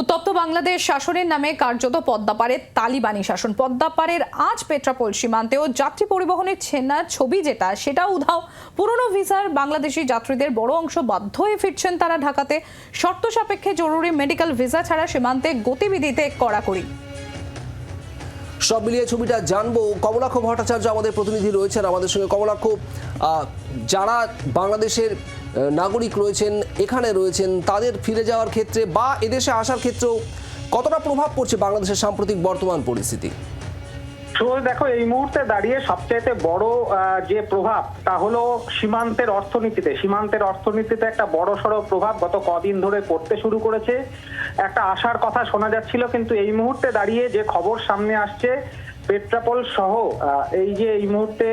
উত্তপ্ত বাংলাদেশ শাসনের নামে কার্যত পদ্মাপাড়ের তালিবানি শাসন। পদ্মাপাড়ের আজ পেট্রাপোল সীমান্তেও যাত্রী পরিবহনের ছেনা ছবি যেটা সেটা উধাও। পুরনো ভিসার বাংলাদেশি যাত্রীদের বড় অংশ বাধ্য হয়ে ফিরছেন তারা ঢাকাতে। শর্ত সাপেক্ষে জরুরি মেডিকেল ভিসা ছাড়া সীমান্তে গতিবিধিতে কড়াকড়ি। সব মিলিয়ে ছবিটা জানব। কমলাক্ষ ভট্টাচার্য আমাদের প্রতিনিধি রয়েছেন আমাদের সঙ্গে। কমলাক্ষ যারা বাংলাদেশের নাগরিক রয়েছেন, এখানে রয়েছেন, তাদের ফিরে যাওয়ার ক্ষেত্রে বা এদেশে আসার ক্ষেত্রেও কতটা প্রভাব পড়ছে বাংলাদেশের সাম্প্রতিক বর্তমান পরিস্থিতি? শুভ দেখো, এই মুহূর্তে দাঁড়িয়ে সবচাইতে বড় যে প্রভাব, তা হলো সীমান্তের অর্থনীতিতে। সীমান্তের অর্থনীতিতে একটা বড় সড়ো প্রভাব গত কদিন ধরে পড়তে শুরু করেছে। একটা আশার কথা শোনা যাচ্ছিল, কিন্তু এই মুহূর্তে দাঁড়িয়ে যে খবর সামনে আসছে পেট্রাপোল সহ এই যে এই মুহূর্তে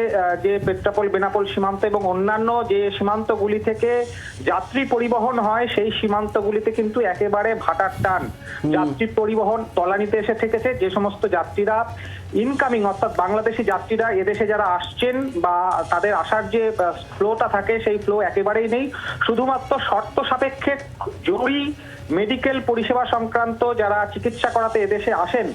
যে পেট্রাপোল বেনাপোল সীমান্ত এবং অন্যান্য যে সীমান্তগুলি থেকে যাত্রী পরিবহন হয় সেই সীমান্তগুলিতে কিন্তু একেবারে ভাটার টান। যাত্রী পরিবহন তলানিতে এসে থেকেছে যে সমস্ত যাত্রীরা ইনকামিং অর্থাৎ বাংলাদেশি যাত্রীরা এদেশে যারা আসছেন বা তাদের আসার যে ফ্লোটা থাকে সেই ফ্লো একেবারেই নেই। শুধুমাত্র শর্ত সাপেক্ষে জরুরি মেডিকেল পরিষেবা সংক্রান্ত যারা চিকিৎসা করাতে এদেশে আসেন,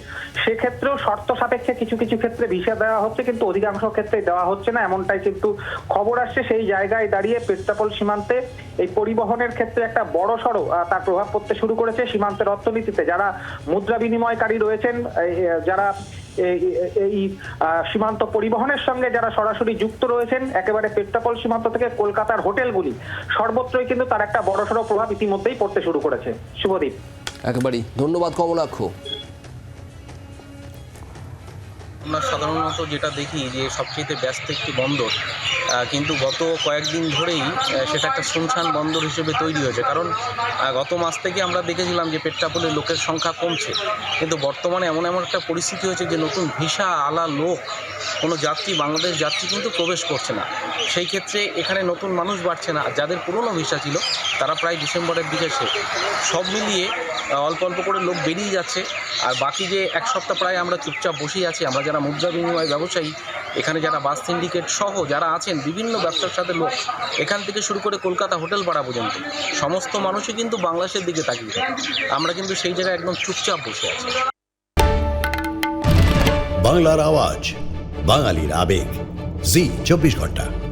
সেক্ষেত্রেও শর্ত সাপেক্ষে কিছু কিছু ক্ষেত্রে ভিসা দেওয়া হচ্ছে, কিন্তু অধিকাংশ ক্ষেত্রে দেওয়া হচ্ছে না। এমনটাই কিন্তু খবর আসছে। সেই জায়গায় দাঁড়িয়ে পেট্রাপোল সীমান্তে এই পরিবহনের ক্ষেত্রে একটা বড় সড়ো তার প্রভাব পড়তে শুরু করেছে সীমান্তের অর্থনীতিতে। যারা মুদ্রা বিনিময়কারী রয়েছেন যারা এই এই, সীমান্ত পরিবহনের সঙ্গে যারা সরাসরি যুক্ত রয়েছেন একেবারে পেট্রাপল সীমান্ত থেকে কলকাতার হোটেলগুলি সর্বত্রই কিন্তু তার একটা বড়সড় প্রভাব ইতিমধ্যেই পড়তে শুরু করেছে। শুভদীপ। একেবারেই। ধন্যবাদ কমলাক্ষ। আমরা সাধারণত যেটা দেখি যে সবচেয়ে ব্যস্ত একটি বন্দর কিন্তু গত কয়েকদিন ধরেই সেটা একটা শুনশান বন্দর হিসেবে তৈরি হয়েছে। কারণ গত মাস থেকে আমরা দেখেছিলাম যে পেট্রাপোলে লোকের সংখ্যা কমছে। কিন্তু বর্তমানে এমন এমন একটা পরিস্থিতি হয়েছে যে নতুন ভিসা আলা লোক, কোনো যাত্রী, বাংলাদেশ যাত্রী কিন্তু প্রবেশ করছে না। সেই ক্ষেত্রে এখানে নতুন মানুষ বাড়ছে না। যাদের পুরনো ভিসা ছিল, তারা প্রায় ডিসেম্বরের দিকে শেষ সব মিলিয়ে অল্প অল্প করে লোক বেরিয়ে যাচ্ছে। আর বাকি যে এক সপ্তাহ প্রায় আমরা চুপচাপ বসেই আছি, আমরা যারা মুদ্রা বিনিময় ব্যবসায়ী এখানে যারা বাস সিন্ডিকেট সহ যারা আছেন, বিভিন্ন ব্যবসার সাথে লোক, এখান থেকে শুরু করে কলকাতা হোটেল পাড়া পর্যন্ত, সমস্ত মানুষই কিন্তু বাংলাদেশের দিকে তাকিয়ে থাকে। আমরা কিন্তু সেই জায়গায় একদম চুপচাপ বসে আছি। বাংলার আওয়াজ, বাঙালির আবেগ। জি, চব্বিশ ঘণ্টা।